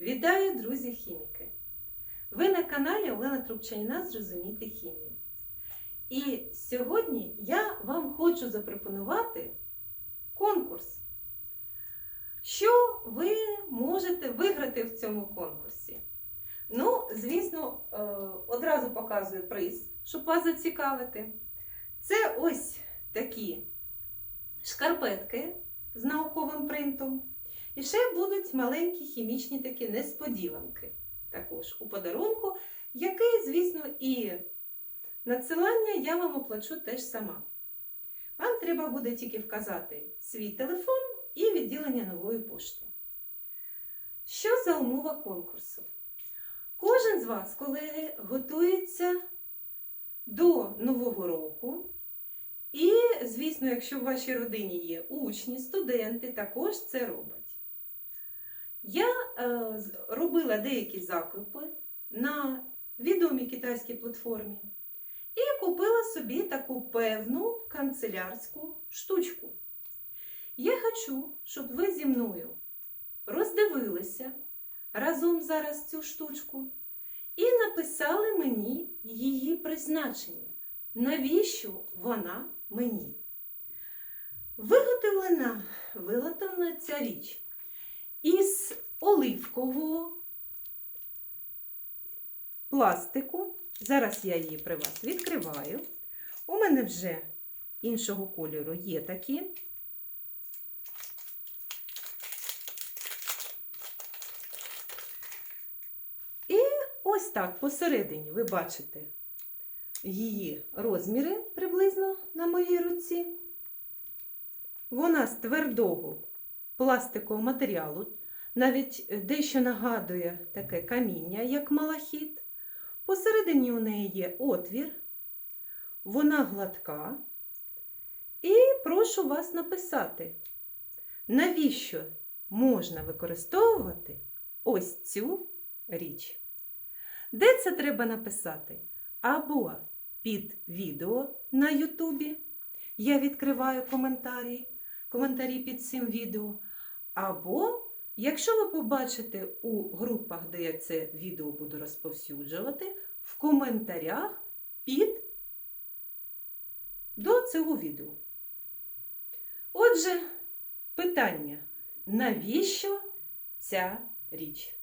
Вітаю, друзі-хіміки! Ви на каналі Олена Трубчаніна Зрозуміти хімію. І сьогодні я вам хочу запропонувати конкурс. Що ви можете виграти в цьому конкурсі? Ну, звісно, е, одразу показую приз, щоб вас зацікавити. Це ось такі шкарпетки з науковим принтом. І ще будуть маленькі хімічні такі несподіванки. Також у подарунку, який, звісно, і надсилання я вам оплачу теж сама. Вам треба буде тільки вказати свій телефон і відділення нової пошти. Що за умова конкурсу? Кожен з вас, коли готується до Нового року, і, звісно, якщо в вашій родині є учні, студенти, також це роблять. Я е, робила деякі закупи на відомій китайській платформі і купила собі таку певну канцелярську штучку. Я хочу, щоб ви зі мною роздивилися разом зараз цю штучку і написали мені її призначення. Навіщо вона мені? Виготовлена, виготовлена ця річ із оливкового пластику. Зараз я її при вас відкриваю. У мене вже іншого кольору є такі. І ось так посередині ви бачите її розміри приблизно на моїй руці. Вона з твердого пластикового матеріалу, навіть дещо нагадує таке каміння, як малахіт. Посередині у неї є отвір, вона гладка. І прошу вас написати, навіщо можна використовувати ось цю річ. Де це треба написати? Або під відео на Ютубі. Я відкриваю коментарі, коментарі під цим відео. Або, якщо ви побачите у групах, де я це відео буду розповсюджувати, в коментарях під до цього відео. Отже, питання: навіщо ця річ?